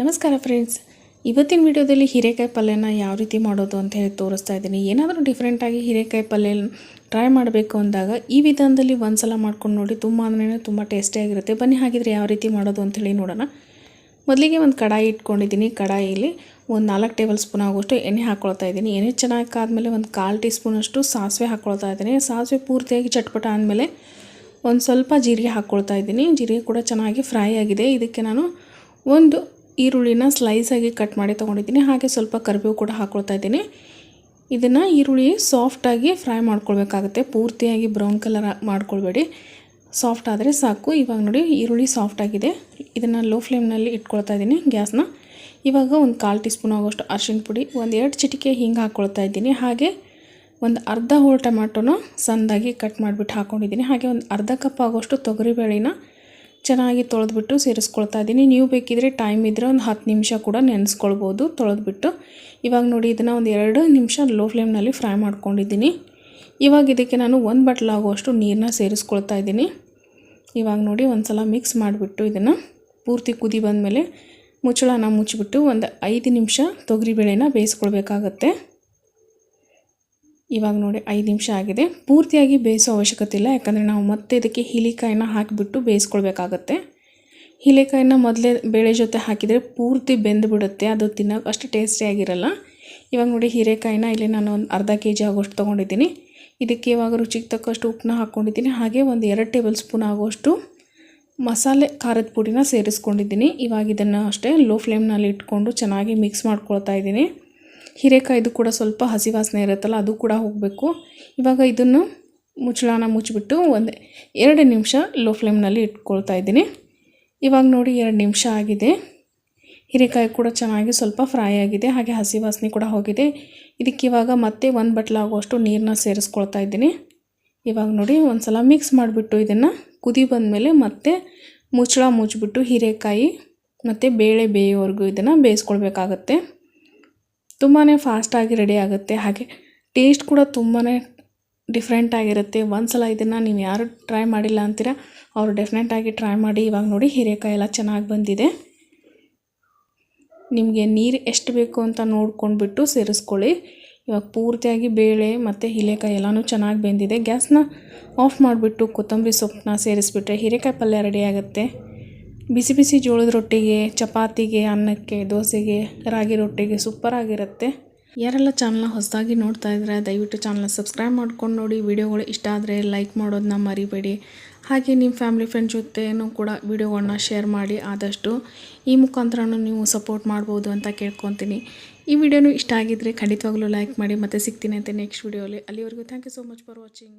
ನಮಸ್ಕಾರ ಫ್ರೆಂಡ್ಸ್ ಇವತ್ತಿನ ವಿಡಿಯೋದಲ್ಲಿ ಹೀರೆಕಾಯಿ ಪಲ್ಯನ ಯಾವ ರೀತಿ ಮಾಡೋದು ಅಂತ ಹೇಳಿ ತೋರಿಸ್ತಾ ಇದ್ದೀನಿ. ಏನಾದರೂ ಡಿಫ್ರೆಂಟಾಗಿ ಹೀರೆಕಾಯಿ ಪಲ್ಯ ಟ್ರೈ ಮಾಡಬೇಕು ಅಂದಾಗ ಈ ವಿಧಾನದಲ್ಲಿ ಒಂದು ಸಲ ಮಾಡ್ಕೊಂಡು ನೋಡಿ ತುಂಬ ಅಂದ್ರೆ ತುಂಬ ಟೇಸ್ಟಿಯಾಗಿರುತ್ತೆ ಬನ್ನಿ ಹಾಗಿದ್ರೆ ಯಾವ ರೀತಿ ಮಾಡೋದು ಅಂಥೇಳಿ ನೋಡೋಣ. ಮೊದಲಿಗೆ ಒಂದು ಕಡಾಯಿ ಇಟ್ಕೊಂಡಿದ್ದೀನಿ. ಕಡಾಯಿಲಿ ಒಂದು ನಾಲ್ಕು ಟೇಬಲ್ ಸ್ಪೂನ್ ಆಗೋಷ್ಟು ಎಣ್ಣೆ ಹಾಕ್ಕೊಳ್ತಾ ಇದ್ದೀನಿ. ಎಣ್ಣೆ ಚೆನ್ನಾಗಿ ಆದಮೇಲೆ ಒಂದು ಕಾಲು ಟೀ ಸ್ಪೂನಷ್ಟು ಸಾಸಿವೆ ಹಾಕ್ಕೊಳ್ತಾ ಇದ್ದೀನಿ. ಸಾಸಿವೆ ಪೂರ್ತಿಯಾಗಿ ಚಟ್ಪಟ ಆದಮೇಲೆ ಒಂದು ಸ್ವಲ್ಪ ಜೀರಿಗೆ ಹಾಕ್ಕೊಳ್ತಾ ಇದ್ದೀನಿ. ಜೀರಿಗೆ ಕೂಡ ಚೆನ್ನಾಗಿ ಫ್ರೈ ಆಗಿದೆ. ಇದಕ್ಕೆ ನಾನು ಒಂದು ಈರುಳ್ಳಿನ ಸ್ಲೈಸಾಗಿ ಕಟ್ ಮಾಡಿ ತೊಗೊಂಡಿದ್ದೀನಿ. ಹಾಗೆ ಸ್ವಲ್ಪ ಕರಿಬೇವು ಕೂಡ ಹಾಕ್ಕೊಳ್ತಾ ಇದ್ದೀನಿ. ಇದನ್ನು ಈರುಳ್ಳಿ ಸಾಫ್ಟಾಗಿ ಫ್ರೈ ಮಾಡ್ಕೊಳ್ಬೇಕಾಗುತ್ತೆ. ಪೂರ್ತಿಯಾಗಿ ಬ್ರೌನ್ ಕಲರ್ ಮಾಡ್ಕೊಳ್ಬೇಡಿ. ಸಾಫ್ಟ್ ಆದರೆ ಸಾಕು. ಇವಾಗ ನೋಡಿ ಈರುಳ್ಳಿ ಸಾಫ್ಟ್ ಆಗಿದೆ. ಇದನ್ನು ಲೋ ಫ್ಲೇಮ್ನಲ್ಲಿ ಇಟ್ಕೊಳ್ತಾ ಇದ್ದೀನಿ ಗ್ಯಾಸ್ನ. ಇವಾಗ ಒಂದು ಕಾಲು ಟೀ ಸ್ಪೂನ್ ಆಗೋಷ್ಟು ಅರಿಶಿಣ ಪುಡಿ, ಒಂದು ಎರಡು ಚಿಟಿಕೆ ಹಿಂಗೆ ಹಾಕ್ಕೊಳ್ತಾ ಇದ್ದೀನಿ. ಹಾಗೆ ಒಂದು ಅರ್ಧ ಹೋಳು ಟೊಮ್ಯಾಟೊನ ಸಣ್ಣದಾಗಿ ಕಟ್ ಮಾಡಿಬಿಟ್ಟು ಹಾಕ್ಕೊಂಡಿದ್ದೀನಿ ಹಾಗೆ ಒಂದು ಅರ್ಧ ಕಪ್ ಆಗೋಷ್ಟು ತೊಗರಿಬೇಳೆನ ಚೆನ್ನಾಗಿ ತೊಳೆದ್ಬಿಟ್ಟು ಸೇರಿಸ್ಕೊಳ್ತಾ ಇದ್ದೀನಿ. ನೀವು ಬೇಕಿದ್ರೆ ಟೈಮ್ ಇದ್ದರೆ ಒಂದು ಹತ್ತು ನಿಮಿಷ ಕೂಡ ನೆನೆಸ್ಕೊಳ್ಬೋದು ತೊಳೆದ್ಬಿಟ್ಟು. ಇವಾಗ ನೋಡಿ, ಇದನ್ನು ಒಂದು ಎರಡು ನಿಮಿಷ ಲೋ ಫ್ಲೇಮ್ನಲ್ಲಿ ಫ್ರೈ ಮಾಡ್ಕೊಂಡಿದ್ದೀನಿ. ಇವಾಗ ಇದಕ್ಕೆ ನಾನು ಒಂದು ಬಟ್ಲಾಗುವಷ್ಟು ನೀರನ್ನ ಸೇರಿಸ್ಕೊಳ್ತಾ ಇದ್ದೀನಿ. ಇವಾಗ ನೋಡಿ ಒಂದು ಸಲ ಮಿಕ್ಸ್ ಮಾಡಿಬಿಟ್ಟು ಇದನ್ನು ಪೂರ್ತಿ ಕುದಿ ಬಂದಮೇಲೆ ಮುಚ್ಚಳನ ಮುಚ್ಚಿಬಿಟ್ಟು ಒಂದು ಐದು ನಿಮಿಷ ತೊಗರಿಬೇಳೆನ ಬೇಯಿಸ್ಕೊಳ್ಬೇಕಾಗತ್ತೆ. ಇವಾಗ ನೋಡಿ ಐದು ನಿಮಿಷ ಆಗಿದೆ. ಪೂರ್ತಿಯಾಗಿ ಬೇಯಿಸೋ ಅವಶ್ಯಕತೆ ಇಲ್ಲ. ಯಾಕಂದರೆ ನಾವು ಮತ್ತೆ ಇದಕ್ಕೆ ಹಿಲಿಕಾಯಿನ ಹಾಕಿಬಿಟ್ಟು ಬೇಯಿಸ್ಕೊಳ್ಬೇಕಾಗತ್ತೆ. ಹಿಲಿಕಾಯಿನ ಮೊದಲೇ ಬೇಳೆ ಜೊತೆ ಹಾಕಿದರೆ ಪೂರ್ತಿ ಬೆಂದು ಬಿಡುತ್ತೆ. ಅದು ತಿನ್ನೋಕೆ ಅಷ್ಟು ಟೇಸ್ಟಿಯಾಗಿರಲ್ಲ ಇವಾಗ ನೋಡಿ ಹೀರೆಕಾಯಿನ ಇಲ್ಲಿ ನಾನು ಒಂದು ಅರ್ಧ ಕೆ ಜಿ ಆಗೋಷ್ಟು ತೊಗೊಂಡಿದ್ದೀನಿ. ಇದಕ್ಕೆ ಇವಾಗ ರುಚಿಗೆ ತಕ್ಕಷ್ಟು ಉಪ್ಪನ್ನ ಹಾಕ್ಕೊಂಡಿದ್ದೀನಿ ಹಾಗೆ ಒಂದು ಎರಡು ಟೇಬಲ್ ಸ್ಪೂನ್ ಆಗೋಷ್ಟು ಮಸಾಲೆ ಖಾರದ ಪುಡಿನ ಸೇರಿಸ್ಕೊಂಡಿದ್ದೀನಿ. ಇವಾಗ ಇದನ್ನು ಅಷ್ಟೇ ಲೋ ಫ್ಲೇಮ್ನಲ್ಲಿ ಇಟ್ಕೊಂಡು ಚೆನ್ನಾಗಿ ಮಿಕ್ಸ್ ಮಾಡ್ಕೊಳ್ತಾ ಇದ್ದೀನಿ. ಹೀರೆಕಾಯ್ದು ಕೂಡ ಸ್ವಲ್ಪ ಹಸಿ ವಾಸನೆ ಇರುತ್ತಲ್ಲ, ಅದು ಕೂಡ ಹೋಗಬೇಕು. ಇವಾಗ ಇದನ್ನು ಮುಚ್ಚಳನ ಮುಚ್ಚಿಬಿಟ್ಟು ಒಂದು ಎರಡು ನಿಮಿಷ ಲೋ ಫ್ಲೇಮ್ನಲ್ಲಿ ಇಟ್ಕೊಳ್ತಾ ಇದ್ದೀನಿ. ಇವಾಗ ನೋಡಿ ಎರಡು ನಿಮಿಷ ಆಗಿದೆ. ಹೀರೆಕಾಯಿ ಕೂಡ ಚೆನ್ನಾಗಿ ಸ್ವಲ್ಪ ಫ್ರೈ ಆಗಿದೆ, ಹಾಗೆ ಹಸಿ ವಾಸನೆ ಕೂಡ ಹೋಗಿದೆ. ಇದಕ್ಕೆ ಇವಾಗ ಮತ್ತೆ ಒಂದು ಬಟ್ಲಾಗುವಷ್ಟು ನೀರನ್ನ ಸೇರಿಸ್ಕೊಳ್ತಾ ಇದ್ದೀನಿ. ಇವಾಗ ನೋಡಿ ಒಂದು ಸಲ ಮಿಕ್ಸ್ ಮಾಡಿಬಿಟ್ಟು ಇದನ್ನು ಕುದಿ ಬಂದಮೇಲೆ ಮತ್ತೆ ಮುಚ್ಚಳ ಮುಚ್ಚಿಬಿಟ್ಟು ಹೀರೆಕಾಯಿ ಮತ್ತು ಬೇಳೆ ಬೇಯೋವರೆಗೂ ಇದನ್ನು ಬೇಯಿಸ್ಕೊಳ್ಬೇಕಾಗತ್ತೆ. ತುಂಬಾ ಫಾಸ್ಟಾಗಿ ರೆಡಿ ಆಗುತ್ತೆ. ಹಾಗೆ ಟೇಸ್ಟ್ ಕೂಡ ತುಂಬಾ ಡಿಫ್ರೆಂಟ್ ಆಗಿರುತ್ತೆ. ಒಂದು ಸಲ ಇದನ್ನು ನೀವು ಯಾರು ಟ್ರೈ ಮಾಡಿಲ್ಲ ಅಂತೀರ, ಅವರು ಡೆಫಿನೆಟಾಗಿ ಟ್ರೈ ಮಾಡಿ. ಇವಾಗ ನೋಡಿ ಹೀರೆಕಾಯಿ ಎಲ್ಲ ಚೆನ್ನಾಗಿ ಬಂದಿದೆ. ನಿಮಗೆ ನೀರು ಎಷ್ಟು ಬೇಕು ಅಂತ ನೋಡ್ಕೊಂಡ್ಬಿಟ್ಟು ಸೇರಿಸ್ಕೊಳ್ಳಿ. ಇವಾಗ ಪೂರ್ತಿಯಾಗಿ ಬೇಳೆ ಮತ್ತು ಹೀರೆಕಾಯಿ ಎಲ್ಲನೂ ಚೆನ್ನಾಗಿ ಬೆಂದಿದೆ. ಗ್ಯಾಸ್ನ ಆಫ್ ಮಾಡಿಬಿಟ್ಟು ಕೊತ್ತಂಬರಿ ಸೊಪ್ಪನ್ನ ಸೇರಿಸ್ಬಿಟ್ರೆ ಹೀರೆಕಾಯಿ ಪಲ್ಯ ರೆಡಿ ಆಗುತ್ತೆ. ಬಿಸಿ ಬಿಸಿ ಜೋಳದ ರೊಟ್ಟಿಗೆ, ಚಪಾತಿಗೆ, ಅನ್ನಕ್ಕೆ, ದೋಸೆಗೆ, ರಾಗಿ ರೊಟ್ಟಿಗೆ ಸೂಪರಾಗಿರುತ್ತೆ ಯಾರೆಲ್ಲ ಚಾನಲ್ನ ಹೊಸದಾಗಿ ನೋಡ್ತಾ ಇದ್ದರೆ ದಯವಿಟ್ಟು ಚಾನಲ್ನ ಸಬ್ಸ್ಕ್ರೈಬ್ ಮಾಡ್ಕೊಂಡು ನೋಡಿ. ವಿಡಿಯೋಗಳು ಇಷ್ಟ ಆದರೆ ಲೈಕ್ ಮಾಡೋದನ್ನ ಮರಿಬೇಡಿ. ಹಾಗೆ ನಿಮ್ಮ ಫ್ಯಾಮಿಲಿ ಫ್ರೆಂಡ್ಸ್ ಜೊತೆನೂ ಕೂಡ ವಿಡಿಯೋಗಳನ್ನ ಶೇರ್ ಮಾಡಿ. ಆದಷ್ಟು ಈ ಮುಖಾಂತರನೂ ನೀವು ಸಪೋರ್ಟ್ ಮಾಡ್ಬೋದು ಅಂತ ಕೇಳ್ಕೊತೀನಿ. ಈ ವಿಡಿಯೋನು ಇಷ್ಟ ಆಗಿದ್ದರೆ ಖಂಡಿತವಾಗ್ಲೂ ಲೈಕ್ ಮಾಡಿ. ಮತ್ತೆ ಸಿಗ್ತೀನಿ ಅಂತ ನೆಕ್ಸ್ಟ್ ವಿಡಿಯೋಲಿ ಅಲ್ಲಿವರೆಗೂ thank you so much for watching